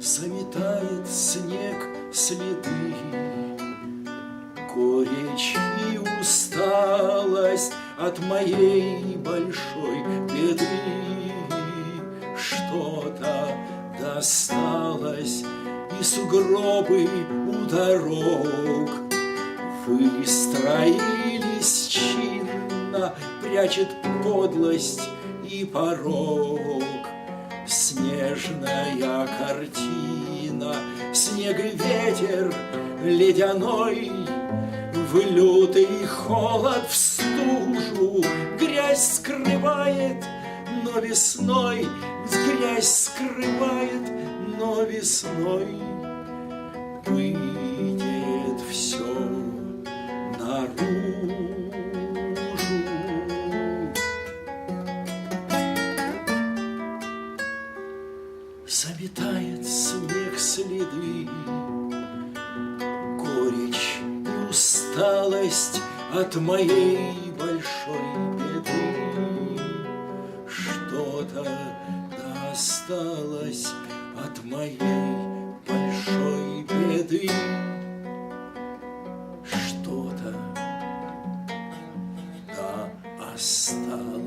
Заметает снег следы Коречь и усталость От моей большой беды. Что-то досталось И сугробы у дорог. Выстроились прячет подлость и порог. Снежная картина, снег и ветер ледяной, В лютый холод, в стужу грязь скрывает, но весной грязь скрывает, но весной выйдет Заметает снег следы, горечь и усталость от моей большой беды. Что-то досталось от моей большой беды. Что-то осталось.